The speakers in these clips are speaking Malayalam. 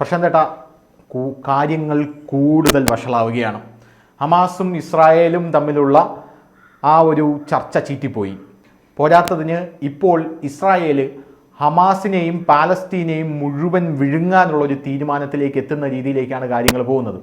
പ്രശാന്തേട്ട കാര്യങ്ങൾ കൂടുതൽ വഷളാവുകയാണ്. ഹമാസും ഇസ്രായേലും തമ്മിലുള്ള ആ ഒരു ചർച്ച ചീറ്റിപ്പോയി. പോരാത്തതിന് ഇപ്പോൾ ഇസ്രായേൽ ഹമാസിനെയും പാലസ്തീനെയും മുഴുവൻ വിഴുങ്ങാനുള്ള ഒരു തീരുമാനത്തിലേക്ക് എത്തുന്ന രീതിയിലേക്കാണ് കാര്യങ്ങൾ പോകുന്നത്.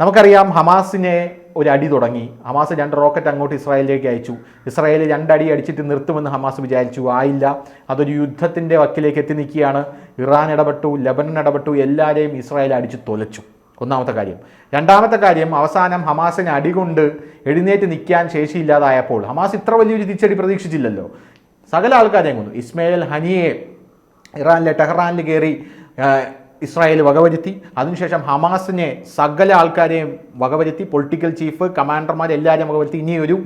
നമുക്കറിയാം ഹമാസിനെ ഒരു അടി തുടങ്ങി. ഹമാസ് രണ്ട് റോക്കറ്റ് അങ്ങോട്ട് ഇസ്രായേലിലേക്ക് അയച്ചു. ഇസ്രായേൽ രണ്ടടി അടിച്ചിട്ട് നിർത്തുമെന്ന് ഹമാസ് വിചാരിച്ചു. ആയില്ല. അതൊരു യുദ്ധത്തിന്റെ വക്കിലേക്ക് എത്തി നിൽക്കുകയാണ്. ഇറാൻ ഇടപെട്ടു ലബനൻ ഇടപെട്ടു എല്ലാവരെയും ഇസ്രായേൽ അടിച്ചു തൊലച്ചു. ഒന്നാമത്തെ കാര്യം. രണ്ടാമത്തെ കാര്യം അവസാനം ഹമാസിനെ അടികൊണ്ട് എഴുന്നേറ്റ് നിൽക്കാൻ ശേഷിയില്ലാതായപ്പോൾ ഹമാസ് ഇത്ര വലിയൊരു തിരിച്ചടി പ്രതീക്ഷിച്ചില്ലല്ലോ. സകല ആൾക്കാരെയും കൊന്നു. ഇസ്മയിൽ ഹനിയെ ഇറാനിലെ ടെഹ്റാനിൽ കയറി ഇസ്രായേൽ വകവരുത്തി. അതിനുശേഷം ഹമാസിനെ സകല ആൾക്കാരെയും വകവരുത്തി പൊളിറ്റിക്കൽ ചീഫ് കമാൻഡർമാർ എല്ലാവരെയും വകവരുത്തി. ഇനിയൊരു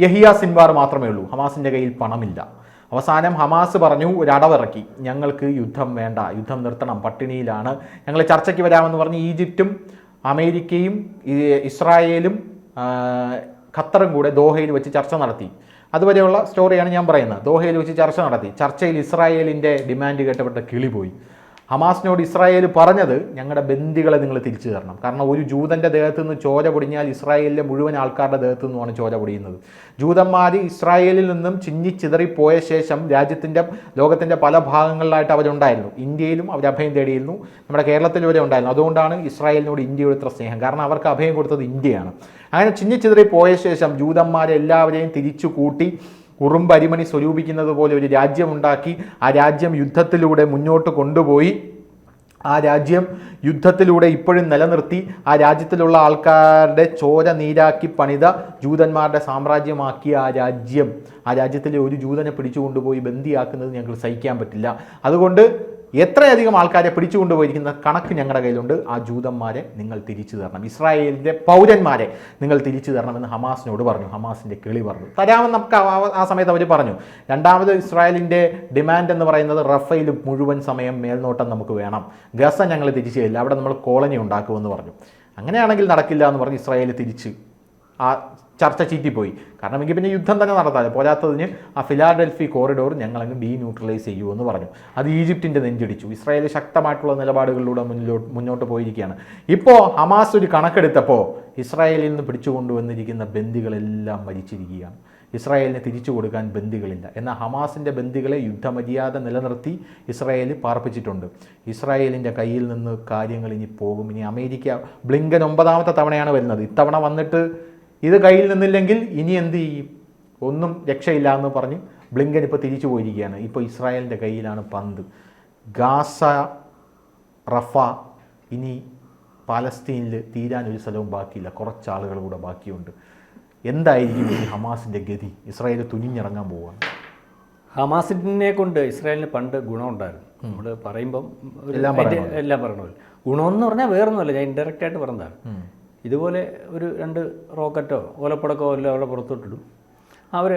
യഹിയ സിൻവാർ മാത്രമേ ഉള്ളൂ. ഹമാസിന്റെ കയ്യിൽ പണമില്ല. അവസാനം ഹമാസ് പറഞ്ഞു ഒരു അടവിറക്കി ഞങ്ങൾക്ക് യുദ്ധം വേണ്ട. യുദ്ധം നിർത്തണം. പട്ടിണിയിലാണ്. ഞങ്ങൾ ചർച്ചയ്ക്ക് വരാമെന്ന് പറഞ്ഞ് ഈജിപ്തും അമേരിക്കയും ഇസ്രായേലും ഖത്തറും കൂടെ ദോഹയിൽ വെച്ച് ചർച്ച നടത്തി. അതുവരെയുള്ള സ്റ്റോറിയാണ് ഞാൻ പറയുന്നത്. ദോഹയിൽ വെച്ച് ചർച്ച നടത്തി. ചർച്ചയിൽ ഇസ്രായേലിന്റെ ഡിമാൻഡ് കേട്ടപ്പെട്ട കിളി പോയി. ഹമാസിനോട് ഇസ്രായേൽ പറഞ്ഞത് ഞങ്ങളുടെ ബന്ദികളെ നിങ്ങൾ തിരിച്ചു തരണം. കാരണം ഒരു ജൂതന്റെ ദേഹത്തു നിന്ന് ചോര പൊടിഞ്ഞാൽ ഇസ്രായേലിലെ മുഴുവൻ ആൾക്കാരുടെ ദേഹത്തു നിന്നുമാണ് ചോര പൊടിയുന്നത്. ജൂതന്മാർ ഇസ്രായേലിൽ നിന്നും ചിന്നിച്ചിതറിപ്പോയ ശേഷം രാജ്യത്തിന്റെ ലോകത്തിന്റെ പല ഭാഗങ്ങളിലായിട്ട് അവരുണ്ടായിരുന്നു. ഇന്ത്യയിലും അവർ അഭയം തേടിയിരുന്നു. നമ്മുടെ കേരളത്തിൽ വരെ ഉണ്ടായിരുന്നു. അതുകൊണ്ടാണ് ഇസ്രായേലിനോട് ഇന്ത്യയോട് ഇത്ര സ്നേഹം. കാരണം അവർക്ക് അഭയം കൊടുത്തത് ഇന്ത്യയാണ്. അങ്ങനെ ചിന്നിച്ചിതറി പോയ ശേഷം ജൂതന്മാരെ എല്ലാവരെയും തിരിച്ചു കൂട്ടി ഉറുമ്പരിമണി സ്വരൂപിക്കുന്നത് പോലെ ഒരു രാജ്യമുണ്ടാക്കി ആ രാജ്യം യുദ്ധത്തിലൂടെ മുന്നോട്ട് കൊണ്ടുപോയി. ആ രാജ്യം യുദ്ധത്തിലൂടെ ഇപ്പോഴും നിലനിർത്തി. ആ രാജ്യത്തിലുള്ള ആൾക്കാരുടെ ചോര നീരാക്കി പണിത ജൂതന്മാരുടെ സാമ്രാജ്യമാക്കിയ ആ രാജ്യം. ആ രാജ്യത്തിലെ ഒരു ജൂതനെ പിടിച്ചുകൊണ്ടുപോയി ബന്ദിയാക്കുന്നത് ഞങ്ങൾക്ക് സഹിക്കാൻ പറ്റില്ല. അതുകൊണ്ട് എത്രയധികം ആൾക്കാരെ പിടിച്ചുകൊണ്ടുപോയിരിക്കുന്ന കണക്ക് ഞങ്ങളുടെ കയ്യിലുണ്ട്. ആ ജൂതന്മാരെ നിങ്ങൾ തിരിച്ചു തരണം. ഇസ്രായേലിന്റെ പൗരന്മാരെ നിങ്ങൾ തിരിച്ചു തരണമെന്ന് ഹമാസിനോട് പറഞ്ഞു. ഹമാസിന്റെ കിളി പറഞ്ഞു. തരാമെന്ന് നമുക്ക് ആ- സമയത്ത് അവർ പറഞ്ഞു. രണ്ടാമത് ഇസ്രായേലിന്റെ ഡിമാൻഡ് എന്ന് പറയുന്നത് റഫയിൽ മുഴുവൻ സമയം മേൽനോട്ടം നമുക്ക് വേണം. ഗസ ഞങ്ങൾ തിരിച്ചു തരില്ല. അവിടെ നമ്മൾ കോളനി ഉണ്ടാക്കുമെന്ന് പറഞ്ഞു. അങ്ങനെയാണെങ്കിൽ നടക്കില്ല എന്ന് പറഞ്ഞ് ഇസ്രായേൽ തിരിച്ച് ആ ചർച്ച ചീറ്റിപ്പോയി. കാരണം എങ്കിൽ പിന്നെ യുദ്ധം തന്നെ നടത്താതെ പോരാത്തതിന് ആ ഫിലാഡൽഫി കോറിഡോർ ഞങ്ങളങ്ങ് ഡീ ന്യൂട്രലൈസ് ചെയ്യുമെന്ന് പറഞ്ഞു. അത് ഈജിപ്തിന്റെ നെഞ്ചടിച്ചു. ഇസ്രായേൽ ശക്തമായിട്ടുള്ള നിലപാടുകളിലൂടെ മുന്നിലോട്ട് മുന്നോട്ട് പോയിരിക്കുകയാണ്. ഇപ്പോൾ ഹമാസ് ഒരു കണക്കെടുത്തപ്പോൾ ഇസ്രായേലിൽ നിന്ന് പിടിച്ചു കൊണ്ടുവന്നിരിക്കുന്ന ബന്ദികളെല്ലാം മരിച്ചിരിക്കുകയാണ്. ഇസ്രായേലിന് തിരിച്ചു കൊടുക്കാൻ ബന്ദികളില്ല. എന്നാൽ ഹമാസിന്റെ ബന്ദികളെ യുദ്ധമര്യാദ നിലനിർത്തി ഇസ്രായേൽ പാർപ്പിച്ചിട്ടുണ്ട്. ഇസ്രായേലിന്റെ കയ്യിൽ നിന്ന് കാര്യങ്ങൾ ഇനി പോകും. ഇനി അമേരിക്ക ബ്ലിങ്കൻ ഒമ്പതാമത്തെ തവണയാണ് വരുന്നത്. ഇത്തവണ വന്നിട്ട് ഇത് കയ്യിൽ നിന്നില്ലെങ്കിൽ ഇനി എന്ത് ചെയ്യും? ഒന്നും രക്ഷയില്ല എന്ന് പറഞ്ഞ് ബ്ലിങ്കൻ ഇപ്പോൾ തിരിച്ചു പോയിരിക്കുകയാണ്. ഇപ്പോൾ ഇസ്രായേലിന്റെ കയ്യിലാണ് പന്ത്. ഗാസ റഫ ഇനി പാലസ്തീനിൽ തീരാൻ ഒരു സ്ഥലവും ബാക്കിയില്ല. കുറച്ച് ആളുകൾ കൂടെ ബാക്കിയുണ്ട്. എന്തായിരിക്കും ഈ ഹമാസിന്റെ ഗതി? ഇസ്രായേൽ തുനിഞ്ഞിറങ്ങാൻ പോവുകയാണ് ഹമാസിനെ കൊണ്ട് ഇസ്രായേലിന് പണ്ട് ഗുണമുണ്ടായിരുന്നു. നമ്മൾ പറയുമ്പം എല്ലാം എല്ലാം പോലെ ഗുണമെന്ന് പറഞ്ഞാൽ വേറൊന്നുമല്ല. ഞാൻ ഇൻഡയറക്റ്റായിട്ട് പറഞ്ഞതാണ്. ഇതുപോലെ ഒരു രണ്ട് റോക്കറ്റോ ഓലപ്പടക്കോ എല്ലാം അവിടെ പുറത്തോട്ടിടും. അവർ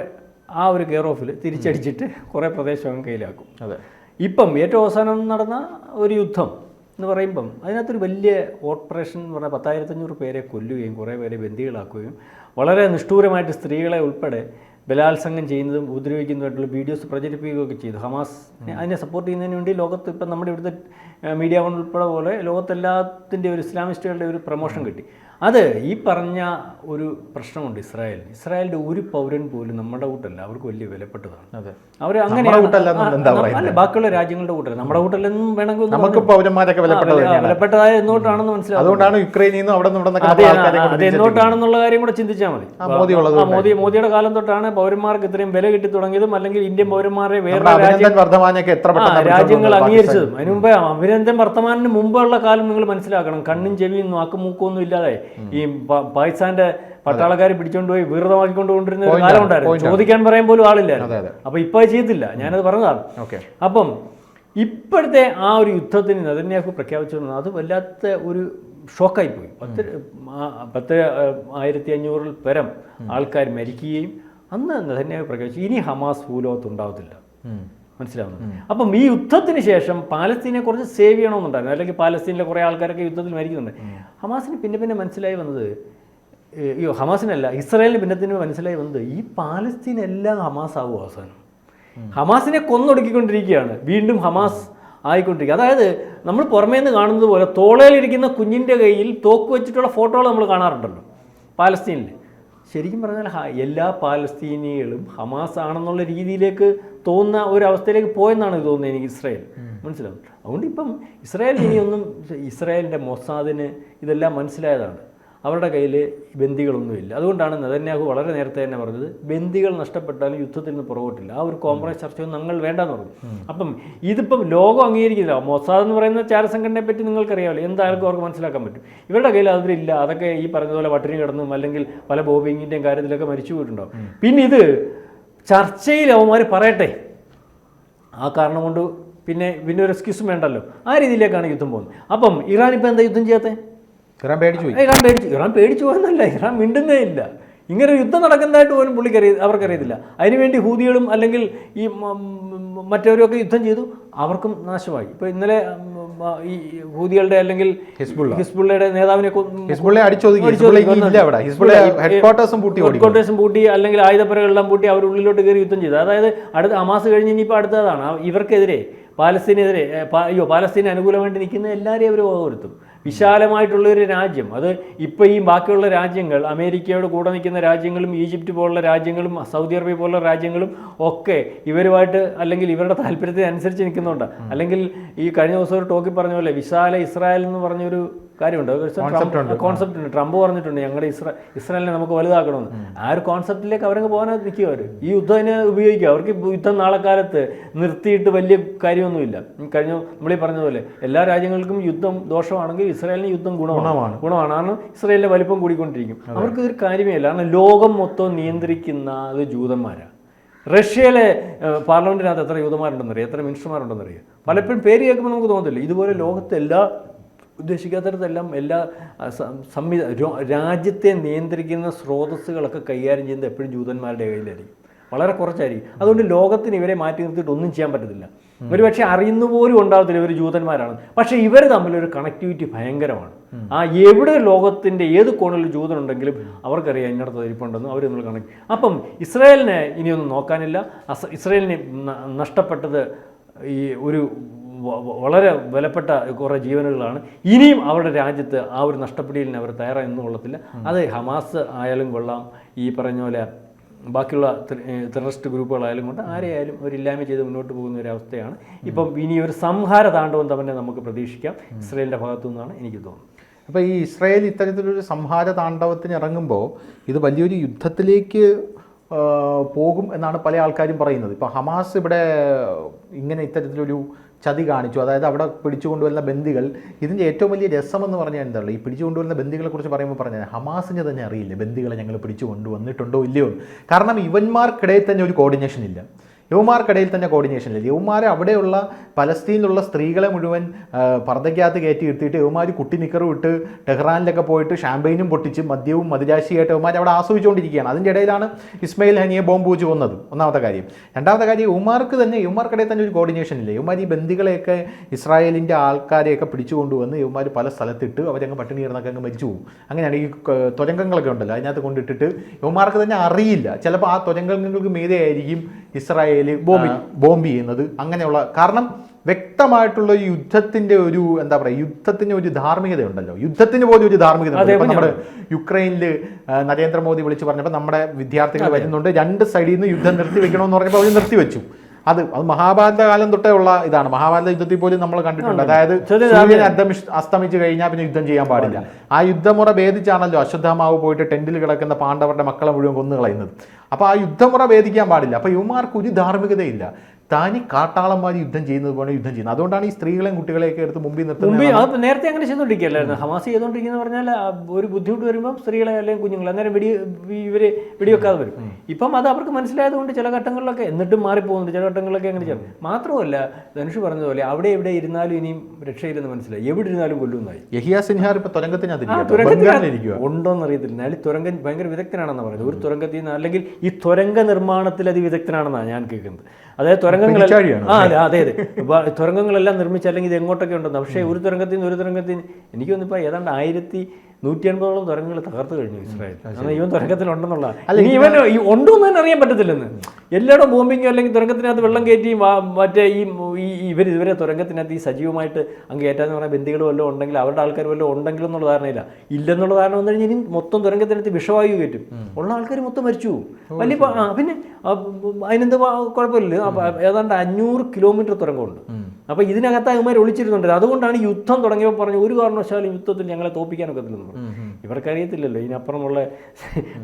ആ ഒരു കെയർ ഓഫിൽ തിരിച്ചടിച്ചിട്ട് കുറേ പ്രദേശം കയ്യിലാക്കും. അതെ. ഇപ്പം ഏറ്റവും അവസാനം നടന്ന ഒരു യുദ്ധം എന്ന് പറയുമ്പം അതിനകത്തൊരു വലിയ ഓപ്പറേഷൻ എന്ന് പറഞ്ഞാൽ പത്തായിരത്തഞ്ഞൂറ് പേരെ കൊല്ലുകയും കുറേ പേരെ ബന്ദികളാക്കുകയും വളരെ നിഷ്ഠൂരമായിട്ട് സ്ത്രീകളെ ഉൾപ്പെടെ ബലാത്സംഗം ചെയ്യുന്നതും ഉപദ്രവിക്കുന്നതുമായിട്ടുള്ള വീഡിയോസ് പ്രചരിപ്പിക്കുകയൊക്കെ ചെയ്തു. ഹമാസ് അതിനെ സപ്പോർട്ട് ചെയ്യുന്നതിന് വേണ്ടി ലോകത്ത് ഇപ്പം നമ്മുടെ ഇവിടുത്തെ മീഡിയ വൺ ഉൾപ്പെടെ പോലെ ലോകത്തെല്ലാത്തിന്റെ ഒരു ഇസ്ലാമിസ്റ്റുകളുടെ ഒരു പ്രമോഷൻ കിട്ടി. അത് ഈ പറഞ്ഞ ഒരു പ്രശ്നമുണ്ട് ഇസ്രായേൽ ഇസ്രായേലിന്റെ ഒരു പൗരൻ പോലും നമ്മുടെ കൂട്ടല്ല അവർക്ക് വലിയ വിലപ്പെട്ടതാണ്. അവർ അങ്ങനെ? അല്ല ബാക്കിയുള്ള രാജ്യങ്ങളുടെ കൂട്ടല്ല. നമ്മുടെ കൂട്ടല്ലെന്നും വേണമെങ്കിൽ നമുക്ക് പൗരന്മാരൊക്കെ വിലപ്പെട്ടതായ എന്നോട്ടാണെന്ന് മനസ്സിലാവും അതുകൊണ്ടാണ് യുക്രൈനിൽ നിന്നും അവിടെ അതെ എന്നോട്ടാണെന്നുള്ള കാര്യം കൂടെ ചിന്തിച്ചാൽ മതി. മോദി മോദിയുടെ കാലം തൊട്ടാണ് പൗരന്മാർക്ക് ഇത്രയും വില കിട്ടി തുടങ്ങിയതും അല്ലെങ്കിൽ ഇന്ത്യൻ പൗരന്മാരെ വേറെ രാജ്യങ്ങൾ അംഗീകരിച്ചതും. അതിന് മുമ്പേ അഭിനന്ദൻ വർത്തമാനത്തിന് മുമ്പുള്ള കാലം നിങ്ങൾ മനസ്സിലാക്കണം. കണ്ണും ചെവിയും നാക്കും മൂക്കും ഒന്നും ഇല്ലാതെ ഈ പാകിസ്ഥാന്റെ പട്ടാളക്കാർ പിടിച്ചോണ്ട് പോയി വീർതമാക്കിക്കൊണ്ട് കൊണ്ടിരുന്ന ഒരു കാലം ഉണ്ടായിരുന്നു. ചോദിക്കാൻ പറയാൻ പോലും ആളില്ലായിരുന്നു. അപ്പൊ ഇപ്പൊ ചെയ്തില്ല. ഞാനത് പറഞ്ഞതാണ്. അപ്പം ഇപ്പോഴത്തെ ആ ഒരു യുദ്ധത്തിന് നെതന്യാഹു പ്രഖ്യാപിച്ചു അത് വല്ലാത്ത ഒരു ഷോക്കായി പോയി പത്ത് പത്ത് ആയിരത്തി അഞ്ഞൂറിൽ പരം ആൾക്കാർ മരിക്കുകയും അന്ന് നെതന്യാഹു പ്രഖ്യാപിച്ചു. ഇനി ഹമാസ് ഭൂലോകത്ത് ഉണ്ടാവത്തില്ല. മനസ്സിലാവുന്നു. അപ്പം ഈ യുദ്ധത്തിന് ശേഷം പാലസ്തീനെ കുറച്ച് സേവ് ചെയ്യണമെന്നുണ്ടായിരുന്നു. അല്ലെങ്കിൽ പാലസ്തീനിലെ കുറേ ആൾക്കാരൊക്കെ യുദ്ധത്തിൽ മരിക്കുന്നുണ്ട്. ഹമാസിന് പിന്നെ പിന്നെ മനസ്സിലായി വന്നത് അയ്യോ ഹമാസിനല്ല ഇസ്രായേലിന് പിന്നെ പിന്നെ മനസ്സിലായി വന്നത് ഈ പാലസ്തീൻ എല്ലാം ഹമാസ് ആവും അവസാനം. ഹമാസിനെ കൊന്നൊടുക്കിക്കൊണ്ടിരിക്കുകയാണ്. വീണ്ടും ഹമാസ് ആയിക്കൊണ്ടിരിക്കുക. അതായത് നമ്മൾ പുറമേ നിന്ന് കാണുന്നത് പോലെ തോളയിലിരിക്കുന്ന കുഞ്ഞിന്റെ കയ്യിൽ തോക്ക് വെച്ചിട്ടുള്ള ഫോട്ടോകൾ നമ്മൾ കാണാറുണ്ടല്ലോ. പാലസ്തീനിൽ ശരിക്കും പറഞ്ഞാൽ എല്ലാ പാലസ്തീനികളും ഹമാസ് ആണെന്നുള്ള രീതിയിലേക്ക് തോന്നുന്ന ഒരവസ്ഥയിലേക്ക് പോയെന്നാണ് തോന്നുന്നത് എനിക്ക് ഇസ്രായേൽ. മനസ്സിലാവും അതുകൊണ്ട് ഇപ്പം ഇസ്രായേൽ ഇനിയൊന്നും ഇസ്രായേലിന്റെ മൊസാദിന് ഇതെല്ലാം മനസ്സിലായതാണ്. അവരുടെ കയ്യിൽ ബന്ദികളൊന്നുമില്ല. അതുകൊണ്ടാണ് നെതന്യാഹു വളരെ നേരത്തെ തന്നെ പറഞ്ഞത് ബന്ദികൾ നഷ്ടപ്പെട്ടാലും യുദ്ധത്തിൽ നിന്ന് പുറകോട്ടില്ല. ആ ഒരു കോംപ്രമൈസ് ചർച്ചയൊന്നും ഞങ്ങൾ വേണ്ടെന്ന് പറഞ്ഞു. അപ്പം ഇതിപ്പം ലോകം അംഗീകരിക്കുന്നില്ല. മൊസാദ് എന്ന് പറയുന്ന ചാരസംഘടനയെ പറ്റി നിങ്ങൾക്കറിയാമല്ലോ. എന്തായാലും അവർക്ക് മനസ്സിലാക്കാൻ പറ്റും. ഇവരുടെ കയ്യിൽ അതിലില്ല. അതൊക്കെ ഈ പറഞ്ഞതുപോലെ പട്ടിണി കിടന്നും അല്ലെങ്കിൽ പല ബോബിങ്ങിന്റെയും കാര്യത്തിലൊക്കെ മരിച്ചു പോയിട്ടുണ്ടാവും. പിന്നെ ഇത് ചർച്ചയിൽ അവന്മാർ പറയട്ടെ. ആ കാരണം കൊണ്ട് പിന്നെ പിന്നെ ഒരു എക്സ്ക്യൂസും വേണ്ടല്ലോ. ആ രീതിയിലേക്കാണ് യുദ്ധം പോകുന്നത്. അപ്പം ഇറാൻ ഇപ്പം എന്താ യുദ്ധം ചെയ്യാത്തത്? ഇറാൻ പേടിച്ചു പോയി. ഇറാൻ പേടിച്ചു. ഇറാൻ പേടിച്ചു പോകുന്നല്ല ഇറാൻ മിണ്ടുന്നേ ഇല്ല. ഇങ്ങനെ ഒരു യുദ്ധം നടക്കുന്നതായിട്ട് പോലും പുള്ളിക്കറി അവർക്കറിയത്തില്ല അതിനുവേണ്ടി ഹൂതികളും അല്ലെങ്കിൽ ഈ മറ്റവരൊക്കെ യുദ്ധം ചെയ്തു അവർക്കും നാശമായി. ഇപ്പോൾ ഇന്നലെ ഈ ഹൂതികളുടെ അല്ലെങ്കിൽ ഹിസ്ബുള്ള. ഹിസ്ബുള്ളയുടെ നേതാവിനെ ഹെഡ്ക്വാർട്ടേഴ്സും പൂട്ടി അല്ലെങ്കിൽ ആയുധപ്പുരകളെല്ലാം പൂട്ടി അവർ ഉള്ളിലോട്ട് കയറി യുദ്ധം ചെയ്തു. അതായത് അടുത്ത അമാസ് കഴിഞ്ഞ് ഇനിയിപ്പോൾ അടുത്തതാണ്. ഇവർക്കെതിരെ പാലസ്തീനെതിരെ അയ്യോ പാലസ്തീന് അനുകൂലമായിട്ട് നിൽക്കുന്ന എല്ലാവരെയും അവർ വകവരുത്തും. വിശാലമായിട്ടുള്ള ഒരു രാജ്യം. അത് ഇപ്പോൾ ഈ ബാക്കിയുള്ള രാജ്യങ്ങൾ അമേരിക്കയോട് കൂടെ നിൽക്കുന്ന രാജ്യങ്ങളും ഈജിപ്റ്റ് പോലുള്ള രാജ്യങ്ങളും സൗദി അറേബ്യ പോലുള്ള രാജ്യങ്ങളും ഒക്കെ ഇവരുമായിട്ട് അല്ലെങ്കിൽ ഇവരുടെ താല്പര്യത്തിനനുസരിച്ച് നിൽക്കുന്നുണ്ട്. അല്ലെങ്കിൽ ഈ കഴിഞ്ഞ ദിവസം ഒരു ടോക്കിൽ പറഞ്ഞ പോലെ വിശാല ഇസ്രായേൽ എന്ന് പറഞ്ഞൊരു കാര്യമുണ്ട്. കോൺസെപ്റ്റ് ഉണ്ട്. ട്രംപ് പറഞ്ഞിട്ടുണ്ട് ഞങ്ങളുടെ ഇസ്ര ഇസ്രായേലിനെ നമുക്ക് വലുതാക്കണമെന്ന് ആ ഒരു കോൺസെപ്റ്റിലേക്ക് അവരങ്ങ് പോകാനായിട്ട് നിൽക്കുക അവർ ഈ യുദ്ധം അതിനെ ഉപയോഗിക്കുക അവർക്ക് യുദ്ധം നാളെ കാലത്ത് നിർത്തിയിട്ട് വലിയ കാര്യമൊന്നുമില്ല. കഴിഞ്ഞ നമ്മളീ പറഞ്ഞതുപോലെ എല്ലാ രാജ്യങ്ങൾക്കും യുദ്ധം ദോഷമാണെങ്കിൽ ഇസ്രായേലിന് യുദ്ധം ഗുണമാണ്. ഗുണമാണ്. കാരണം ഇസ്രായേലിന്റെ വലിപ്പം കൂടിക്കൊണ്ടിരിക്കും. അവർക്ക് ഇതൊരു കാര്യമേ അല്ല കാരണം ലോകം മൊത്തം നിയന്ത്രിക്കുന്ന അത് ജൂതന്മാരാണ് റഷ്യയിലെ പാർലമെന്റിനകത്ത് എത്ര യൂതന്മാരുണ്ടെന്നറിയാം? എത്ര മിനിസ്റ്റർമാരുണ്ടെന്നറിയാം? പലപ്പോഴും പേര് കേൾക്കുമ്പോൾ നമുക്ക് തോന്നത്തില്ല. ഇതുപോലെ ലോകത്തെ എല്ലാ ഉദ്ദേശിക്കാത്തടത്തെല്ലാം എല്ലാ സംവിധാന സംവിധ രാജ്യത്തെ നിയന്ത്രിക്കുന്ന സ്രോതസ്സുകളൊക്കെ കൈകാര്യം ചെയ്യുന്നത് എപ്പോഴും ജൂതന്മാരുടെ കയ്യിലായിരിക്കും. വളരെ കുറച്ചായിരിക്കും. അതുകൊണ്ട് ലോകത്തിന് ഇവരെ മാറ്റി നിർത്തിയിട്ട് ഒന്നും ചെയ്യാൻ പറ്റത്തില്ല. ഒരു പക്ഷേ അറിയുന്ന പോലും ഉണ്ടാവത്തില്ല ഇവർ ജൂതന്മാരാണ് പക്ഷേ ഇവർ തമ്മിലൊരു കണക്ടിവിറ്റി ഭയങ്കരമാണ്. ആ എവിടെ ലോകത്തിന്റെ ഏത് കോണിൽ ജൂതനുണ്ടെങ്കിലും അവർക്കറിയാം ഇന്നടത്ത് ഇരിപ്പുണ്ടെന്ന് അവർ നമ്മൾ കണക്ട് അപ്പം ഇസ്രായേലിനെ ഇനിയൊന്നും നോക്കാനില്ല. അസ- ഇസ്രായേലിന് നഷ്ടപ്പെട്ടത് ഈ ഒരു വളരെ വിലപ്പെട്ട കുറേ ജീവനുകളാണ്. ഇനിയും അവരുടെ രാജ്യത്ത് ആ ഒരു നഷ്ടപ്പെടലിന് അവർ തയ്യാറായെന്ന് കൊള്ളത്തില്ല അത് ഹമാസ് ആയാലും കൊള്ളാം. ഈ പറഞ്ഞ പോലെ ബാക്കിയുള്ള ടെററിസ്റ്റ് ഗ്രൂപ്പുകളായാലും കൊണ്ട് ആരെയായാലും ഒരു ഇല്ലായ്മ ചെയ്ത് മുന്നോട്ട് പോകുന്ന ഒരു അവസ്ഥയാണ്. ഇപ്പം ഇനി ഒരു സംഹാര താണ്ഡവം തന്നെ നമുക്ക് പ്രതീക്ഷിക്കാം. ഇസ്രയേലിന്റെ ഭാഗത്തു നിന്നാണ് എനിക്ക് തോന്നുന്നത്. അപ്പോൾ ഈ ഇസ്രായേൽ ഇത്തരത്തിലൊരു സംഹാര താണ്ഡവത്തിന് ഇറങ്ങുമ്പോൾ ഇത് വലിയൊരു യുദ്ധത്തിലേക്ക് പോകും എന്നാണ് പല ആൾക്കാരും പറയുന്നത്. ഇപ്പോൾ ഹമാസ് ഇവിടെ ഇങ്ങനെ ഇത്തരത്തിലൊരു ചതി കാണിച്ചു. അതായത് അവിടെ പിടിച്ചു കൊണ്ടുവരുന്ന ബന്ദികൾ ഇതിന്റെ ഏറ്റവും വലിയ രസമെന്ന് പറഞ്ഞാൽ എന്താ ഈ പിടിച്ചു കൊണ്ടുവരുന്ന ബന്ദികളെ കുറിച്ച് പറയുമ്പോൾ പറഞ്ഞാൽ ഹമാസിന് തന്നെ അറിയില്ല? ബന്ദികളെ ഞങ്ങൾ പിടിച്ചു കൊണ്ടുവന്നിട്ടുണ്ടോ ഇല്ലയോ. കാരണം ഇവന്മാർക്കിടയിൽ തന്നെ ഒരു കോർഡിനേഷൻ ഇല്ല. യവന്മാർക്കിടയിൽ തന്നെ കോർഡിനേഷൻ ഇല്ല. യവന്മാർ അവിടെയുള്ള പലസ്തീനിലുള്ള സ്ത്രീകളെ മുഴുവൻ പർദ്ദയ്ക്കകത്ത് കയറ്റി ഇരുത്തിയിട്ട് യുവമാർ കുട്ടി നിക്കറും ഇട്ട് ടെഹ്റാനിലൊക്കെ പോയിട്ട് ഷാമ്പയിനും പൊട്ടിച്ച് മദ്യവും മദിരാശിയായിട്ട് യവന്മാർ അവിടെ ആസ്വദിച്ചുകൊണ്ടിരിക്കുകയാണ്. അതിന്റെ ഇടയിലാണ് ഇസ്മയിൽ ഹനിയെ ബോംബ് വെച്ച് കൊന്നത്. ഒന്നാമത്തെ കാര്യം. രണ്ടാമത്തെ കാര്യം യുവമാർക്ക് തന്നെ യുവമാർക്കിടയിൽ തന്നെ ഒരു കോർഡിനേഷൻ ഇല്ല. യുവമാർ ഈ ബന്ദികളെയൊക്കെ ഇസ്രായേലിന്റെ ആൾക്കാരെയൊക്കെ പിടിച്ചു കൊണ്ടുവന്ന് യവന്മാർ പല സ്ഥലത്തിട്ട് അവരങ്ങ് പട്ടിണി കിടന്നൊക്കെ അങ്ങ് മരിച്ചു പോകും. അങ്ങനെയാണ് ഈ തുരങ്കങ്ങളൊക്കെ ഉണ്ടല്ലോ. അതിനകത്ത് കൊണ്ടിട്ടിട്ട് യുവമാർക്ക് തന്നെ അറിയില്ല. ചിലപ്പോൾ ആ തുരങ്കങ്ങൾക്ക് മീതെ ആയിരിക്കും ഇസ്രായേൽ ബോംബി ബോംബ് ചെയ്യുന്നത് അങ്ങനെയുള്ള കാരണം വ്യക്തമായിട്ടുള്ള യുദ്ധത്തിന്റെ ഒരു എന്താ പറയുക യുദ്ധത്തിന് ഒരു ധാർമ്മികത ഉണ്ടല്ലോ യുദ്ധത്തിന് പോലും ഒരു ധാർമ്മികത നമ്മുടെ യുക്രൈനിൽ നരേന്ദ്രമോദി വിളിച്ച് പറഞ്ഞപ്പോൾ നമ്മുടെ വിദ്യാർത്ഥികൾ വരുന്നുണ്ട്. രണ്ട് സൈഡിൽ നിന്ന് യുദ്ധം നിർത്തി വെക്കണമെന്ന് പറഞ്ഞപ്പോൾ അവർ നിർത്തിവെച്ചു. അത് അത് മഹാഭാരത കാലം തൊട്ടേ ഉള്ള ഇതാണ്. മഹാഭാരത യുദ്ധത്തിൽ പോലും നമ്മൾ കണ്ടിട്ടുണ്ട്. അതായത് സൂര്യൻ അസ്തമിച്ച് അസ്തമിച്ച് കഴിഞ്ഞാൽ പിന്നെ യുദ്ധം ചെയ്യാൻ പാടില്ല. ആ യുദ്ധമുറ ഭേദിച്ചാണല്ലോ അശ്വദ്ധമാവ് പോയിട്ട് ടെന്റിൽ കിടക്കുന്ന പാണ്ഡവരുടെ മക്കളെ മുഴുവൻ കൊന്നു കളയുന്നത് അപ്പോൾ ആ യുദ്ധമുറ ഭേദിക്കാൻ പാടില്ല. അപ്പോൾ യുവമാർക്ക് ഒരു ധാർമ്മികതയില്ല. താനി കാട്ടാളന്മാർ യുദ്ധം ചെയ്യുന്നത് പോലെ യുദ്ധം ചെയ്യുന്നത്. അതുകൊണ്ടാണ് ഈ സ്ത്രീകളെയും കുട്ടികളെയൊക്കെ എടുത്ത് മുമ്പിൽ മുമ്പ് നിർത്തുന്നത് അത് നേരത്തെ അങ്ങനെ ചെയ്തുകൊണ്ടിരിക്കുകയല്ലായിരുന്നു ഹമാസ് ചെയ്തുകൊണ്ടിരിക്കുന്ന പറഞ്ഞാൽ ഒരു ബുദ്ധിമുട്ട് വരുമ്പോൾ സ്ത്രീകളെ അല്ലെങ്കിൽ കുഞ്ഞുങ്ങളെ അന്നേരം വെടി ഇവർ വെടിവെക്കാതെ വരും. ഇപ്പം അത് അവർക്ക് മനസ്സിലായത് കൊണ്ട് ചില ഘട്ടങ്ങളിലൊക്കെ എന്നിട്ടും മാറിപ്പോകുന്നുണ്ട്. ചില ഘട്ടങ്ങളിലൊക്കെ അങ്ങനെ ചെയ്യും മാത്രമല്ല ധനുഷ് പറഞ്ഞതുപോലെ അവിടെ എവിടെ ഇരുന്നാലും ഇനിയും രക്ഷയില്ലെന്ന് മനസ്സിലായി. എവിടെ ഇരുന്നാലും കൊല്ലുന്നതായി യഹിയ സിൻഹാർ ഇപ്പൊ തുരങ്കത്തിനകത്ത് ആ, ഇരിക്കുകയാണ്. തുരങ്കത്തിനകത്ത് ബംഗാളിലിരിക്കുക ഉണ്ടോന്ന് അറിയത്തില്ല. അയാൾ തുരങ്കം ഭയങ്കര വിദഗ്ധനാണെന്ന് പറയുന്നത്. ഒരു തുരങ്കത്തിൽ നിന്ന് അല്ലെങ്കിൽ ഈ തുരങ്ക നിർമ്മാണത്തിൽ അത് വിദഗ്ധനാണെന്നാണ് ഞാൻ കേൾക്കുന്നത്. അതായത് തുരങ്കങ്ങളെല്ലാം ആ അതെ അതെ. തുരങ്കങ്ങളെല്ലാം നിർമ്മിച്ച് അല്ലെങ്കിൽ ഇത് എങ്ങോട്ടൊക്കെ ഉണ്ടെന്ന്? പക്ഷേ ഒരു തുരങ്കത്തിൽ നിന്ന് ഒരു തുരങ്കത്തിൽ എനിക്ക് തോന്നുന്നു ഇപ്പോൾ ഏതാണ്ട് ആയിരത്തി നൂറ്റി അൻപതോളം തുരങ്കങ്ങൾ തകർത്തു കഴിഞ്ഞു ഇസ്രായേൽ. കാരണം ഇവൻ തുരങ്കത്തിലുണ്ടെന്നുള്ള ഇനി ഇവൻ ഈ ഉണ്ടോ എന്ന് തന്നെ അറിയാൻ പറ്റത്തില്ലെന്ന്. എല്ലായിടും ബോംബിങ്ങോ അല്ലെങ്കിൽ തുരങ്കത്തിനകത്ത് വെള്ളം കയറ്റി വാ- മറ്റേ ഈ ഇവർ ഇവരെ തുരങ്കത്തിനകത്ത് ഈ സജീവമായിട്ട് അങ്ങ് കയറ്റാന്ന് പറഞ്ഞ ബന്ധികൾ വല്ലതും ഉണ്ടെങ്കിൽ അവരുടെ ആൾക്കാർ വല്ലതും ഉണ്ടെങ്കിലും എന്നുള്ള ധാരണയില്ല. ഇല്ലെന്നുള്ള ധാരണ വന്നു കഴിഞ്ഞാൽ ഇനി മൊത്തം തുരങ്കത്തിനകത്ത് വിഷവായു കയറ്റും. ഉള്ള ആൾക്കാർ മൊത്തം മരിച്ചു പോകും വലിയ പിന്നെ അതിനെന്ത് കുഴപ്പമില്ല. ഏതാണ്ട് അഞ്ഞൂറ് കിലോമീറ്റർ തുരങ്കമുണ്ട്. അപ്പൊ ഇതിനകത്ത് അവന്മാർ ഒളിച്ചിരുന്നുണ്ട്. അതുകൊണ്ടാണ് യുദ്ധം തുടങ്ങിയപ്പോൾ പറഞ്ഞു ഒരു കാരണവശാലും യുദ്ധത്തിൽ ഞങ്ങളെ തോപ്പിക്കാനൊക്കത്തില്ലെന്ന് പറഞ്ഞു. ഇവർക്കറിയത്തില്ലല്ലോ ഇതിനപ്പുറമുള്ള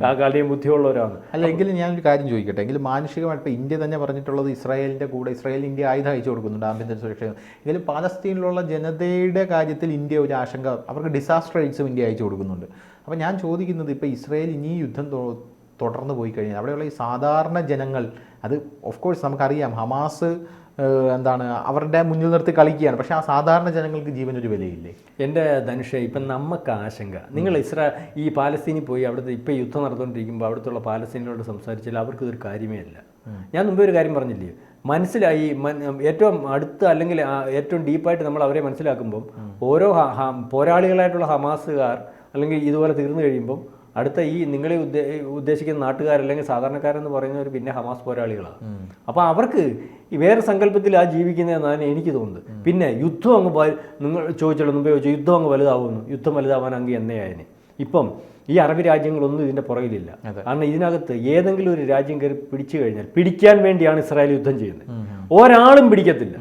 ആ കളിയും ബുദ്ധിയുള്ളവരാണ്. അല്ല എങ്കിലും ഞാനൊരു കാര്യം ചോദിക്കട്ടെ. എങ്കിലും മാനുഷികമായിട്ട് ഇപ്പോൾ ഇന്ത്യ തന്നെ പറഞ്ഞിട്ടുള്ളത് ഇസ്രായേലിന്റെ കൂടെ ഇസ്രായേൽ ഇന്ത്യ ആയുധം അയച്ചു കൊടുക്കുന്നുണ്ട് ആഭ്യന്തര സുരക്ഷ എങ്കിലും പാലസ്തീനിലുള്ള ജനതയുടെ കാര്യത്തിൽ ഇന്ത്യ ഒരു ആശങ്ക അവർക്ക് ഡിസാസ്റ്റർ എയ്ഡ്സും ഇന്ത്യ അയച്ചു കൊടുക്കുന്നുണ്ട്. അപ്പോൾ ഞാൻ ചോദിക്കുന്നത് ഇപ്പോൾ ഇസ്രായേൽ ഇനി യുദ്ധം തുടർന്ന് പോയി കഴിഞ്ഞാൽ അവിടെയുള്ള ഈ സാധാരണ ജനങ്ങൾ അത് ഓഫ് കോഴ്സ് നമുക്കറിയാം ഹമാസ് എന്താണ് അവരുടെ മുന്നിൽ നിർത്തി കളിക്കുകയാണ്. പക്ഷേ ആ സാധാരണ ജനങ്ങൾക്ക് ജീവൻ ഒരു വിലയില്ലേ? എന്റെ ധനുഷ ഇപ്പം നമുക്ക് ആശങ്ക. നിങ്ങൾ ഇസ്രാ ഈ പാലസ്തീനിൽ പോയി അവിടുത്തെ ഇപ്പം യുദ്ധം നടന്നുകൊണ്ടിരിക്കുമ്പോൾ അവിടുത്തെ പാലസ്തീനിലോട് സംസാരിച്ചാൽ അവർക്ക് ഇതൊരു കാര്യമേ അല്ല. ഞാൻ മുമ്പേ ഒരു കാര്യം പറഞ്ഞില്ലേ? മനസ്സിലായി ഏറ്റവും അടുത്ത് അല്ലെങ്കിൽ ഏറ്റവും ഡീപ്പായിട്ട് നമ്മൾ അവരെ മനസ്സിലാക്കുമ്പം ഓരോ പോരാളികളായിട്ടുള്ള ഹമാസുകാർ അല്ലെങ്കിൽ ഇതുപോലെ തീർന്നു കഴിയുമ്പം അടുത്ത ഈ നിങ്ങളെ ഉദ്ദേ ഉദ്ദേശിക്കുന്ന നാട്ടുകാരല്ലെങ്കിൽ സാധാരണക്കാരെന്ന് പറയുന്നവർ പിന്നെ ഹമാസ് പോരാളികളാണ് അപ്പോൾ അവർക്ക് വേറെ സങ്കല്പത്തിൽ ആ ജീവിക്കുന്നതെന്നാണ് എനിക്ക് തോന്നുന്നത്. പിന്നെ യുദ്ധം അങ്ങ് നിങ്ങൾ ചോദിച്ചല്ലോ മുമ്പേ ചോദിച്ചു യുദ്ധം അങ്ങ് വലുതാവുന്നു. യുദ്ധം വലുതാവാൻ അങ്ങ് എന്നെയായതിന് ഇപ്പം ഈ അറബ് രാജ്യങ്ങളൊന്നും ഇതിന്റെ പുറകിലില്ല. കാരണം ഇതിനകത്ത് ഏതെങ്കിലും ഒരു രാജ്യം കയറി പിടിച്ചു കഴിഞ്ഞാൽ പിടിക്കാൻ വേണ്ടിയാണ് ഇസ്രായേൽ യുദ്ധം ചെയ്യുന്നത്. ഒരാളും പിടിക്കത്തില്ല.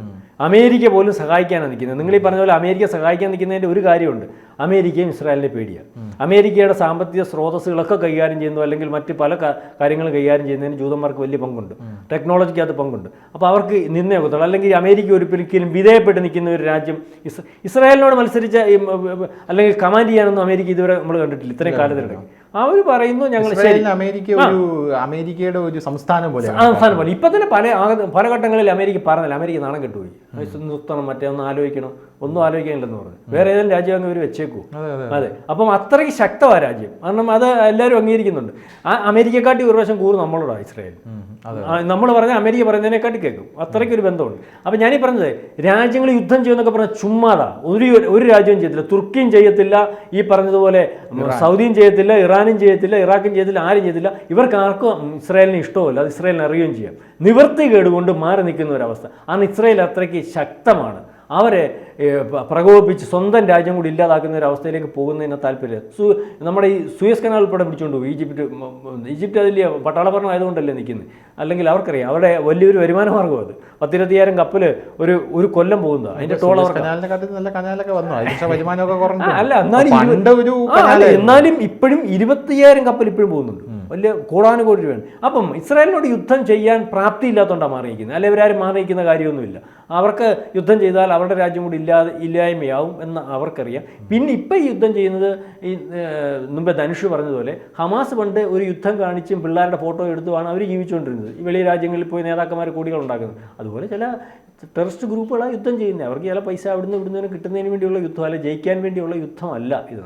അമേരിക്ക പോലും സഹായിക്കാനാണ് നിൽക്കുന്നത്. നിങ്ങൾ ഈ പറഞ്ഞ പോലെ അമേരിക്ക സഹായിക്കാൻ നിൽക്കുന്നതിന്റെ ഒരു കാര്യമുണ്ട്. അമേരിക്കയും ഇസ്രായേലിനെ പേടിയാണ്. അമേരിക്കയുടെ സാമ്പത്തിക സ്രോതസ്സുകളൊക്കെ കൈകാര്യം ചെയ്യുന്നു അല്ലെങ്കിൽ മറ്റ് പല കാര്യങ്ങൾ കാര്യങ്ങളും കൈകാര്യം ചെയ്യുന്നതിന് ജൂതന്മാർക്ക് വലിയ പങ്കുണ്ട്. ടെക്നോളജിക്ക് അത് പങ്കുണ്ട്. അപ്പോൾ അവർക്ക് നിന്നേ ഒക്കത്തുള്ളൂ. അല്ലെങ്കിൽ അമേരിക്ക ഒരിക്കലും വിധേയപ്പെട്ട് നിൽക്കുന്ന ഒരു രാജ്യം ഇസ് ഇസ്രായേലിനോട് മത്സരിച്ച അല്ലെങ്കിൽ കമാൻഡ് ചെയ്യാനൊന്നും അമേരിക്ക ഇതുവരെ നമ്മൾ കണ്ടിട്ടില്ല. ഇത്രയും കാലത്തിനിടയ്ക്ക്. അവർ പറയുന്നു ഞങ്ങൾ അമേരിക്ക ഒരു അമേരിക്കയുടെ ഒരു സംസ്ഥാനം പോലെയാണ് സംസ്ഥാനം പോലെ. ഇപ്പൊ തന്നെ പല പല ഘട്ടങ്ങളിൽ അമേരിക്ക പറഞ്ഞില്ല. അമേരിക്ക നാണം കെട്ടുപോയി. നിർത്തണം മറ്റേ ഒന്ന് ആലോചിക്കണം. ഒന്നും ആലോചിക്കാനില്ലെന്ന് പറഞ്ഞു. വേറെ ഏതെങ്കിലും രാജ്യം അങ്ങ് ഇവർ വെച്ചേക്കൂ. അതെ അപ്പം അത്രയ്ക്ക് ശക്തമായ രാജ്യം. കാരണം അത് എല്ലാവരും അംഗീകരിക്കുന്നുണ്ട്. ആ അമേരിക്കക്കാട്ടി ഒരു പ്രാവശ്യം കൂടുതൽ നമ്മളോടാണ് ഇസ്രായേൽ. നമ്മൾ പറഞ്ഞ അമേരിക്ക പറയുന്നതിനെക്കാട്ടി കേൾക്കും. അത്രയ്ക്ക് ഒരു ബന്ധമുണ്ട്. അപ്പം ഞാനീ പറഞ്ഞത് രാജ്യങ്ങൾ യുദ്ധം ചെയ്യുമെന്നൊക്കെ പറഞ്ഞാൽ ചുമ്മാതാ. ഒരു ഒരു രാജ്യവും ചെയ്യത്തില്ല. തുർക്കിയും ചെയ്യത്തില്ല. ഈ പറഞ്ഞതുപോലെ സൗദിയും ചെയ്യത്തില്ല ഇറാനും ചെയ്യത്തില്ല ഇറാഖും ചെയ്യത്തില്ല ആരും ചെയ്യത്തില്ല. ഇവർക്ക് ആർക്കും ഇസ്രായേലിനെ ഇഷ്ടമല്ല അത് ഇസ്രായേലിനെ അറിയുകയും ചെയ്യാം. നിവർത്തി കേടുകൊണ്ട് മാറി നിൽക്കുന്ന ഒരവസ്ഥ കാരണം ഇസ്രായേൽ അത്രയ്ക്ക് ശക്തമാണ്. അവരെ പ്രകോപിപ്പിച്ച് സ്വന്തം രാജ്യം കൂടി ഇല്ലാതാക്കുന്ന ഒരു അവസ്ഥയിലേക്ക് പോകുന്നതിന് താല്പര്യം സു നമ്മുടെ ഈ സുയസ് കനാൽ ഉൾപ്പെടെ പിടിച്ചുകൊണ്ട് പോകും ഈജിപ്റ്റ് ഈജിപ്റ്റ് അതിൽ പട്ടാളഭരണം ആയതുകൊണ്ടല്ലേ നിൽക്കുന്നത് അല്ലെങ്കിൽ അവർക്കറിയാം അവരുടെ വലിയൊരു വരുമാന മാർഗം അത്. പത്തിരുപത്തിയായിരം കപ്പൽ ഒരു ഒരു കൊല്ലം പോകുന്നത്. അതിന്റെ ടോൾ അല്ല എന്നാലും എന്നാലും ഇപ്പോഴും ഇരുപത്തിയായിരം കപ്പൽ ഇപ്പോഴും പോകുന്നുണ്ട്. വലിയ കോടാനുകോടി രൂപയാണ്. അപ്പം ഇസ്രായേലിനോട് യുദ്ധം ചെയ്യാൻ പ്രാപ്തിയില്ലാത്തതുകൊണ്ടാണ് മാറിയിരിക്കുന്നത്. അല്ലെ ഇവരാരും മാറിയിരിക്കുന്ന കാര്യമൊന്നുമില്ല. അവർക്ക് യുദ്ധം ചെയ്താൽ അവരുടെ രാജ്യം കൂടി ഇല്ലാതെ ഇല്ലായ്മയാവും എന്ന് അവർക്കറിയാം. പിന്നെ ഇപ്പം യുദ്ധം ചെയ്യുന്നത് ഈ മുമ്പേ ധനുഷ് പറഞ്ഞതുപോലെ ഹമാസ് പണ്ട് ഒരു യുദ്ധം കാണിച്ചും പിള്ളേരുടെ ഫോട്ടോ എടുത്തുമാണ് അവർ ജീവിച്ചുകൊണ്ടിരുന്നത്. ഈ വെളിയ രാജ്യങ്ങളിൽ പോയി നേതാക്കന്മാർ കൂടികൾ ഉണ്ടാക്കുന്നത്. അതുപോലെ ചില ടെററിസ്റ്റ് ഗ്രൂപ്പുകളാണ് യുദ്ധം ചെയ്യുന്നത് അവർക്ക് ചില പൈസ അവിടുന്ന് ഇവിടുന്ന് കിട്ടുന്നതിന് വേണ്ടിയുള്ള യുദ്ധം അല്ല ജയിക്കാൻ വേണ്ടിയുള്ള യുദ്ധമല്ല ഇത്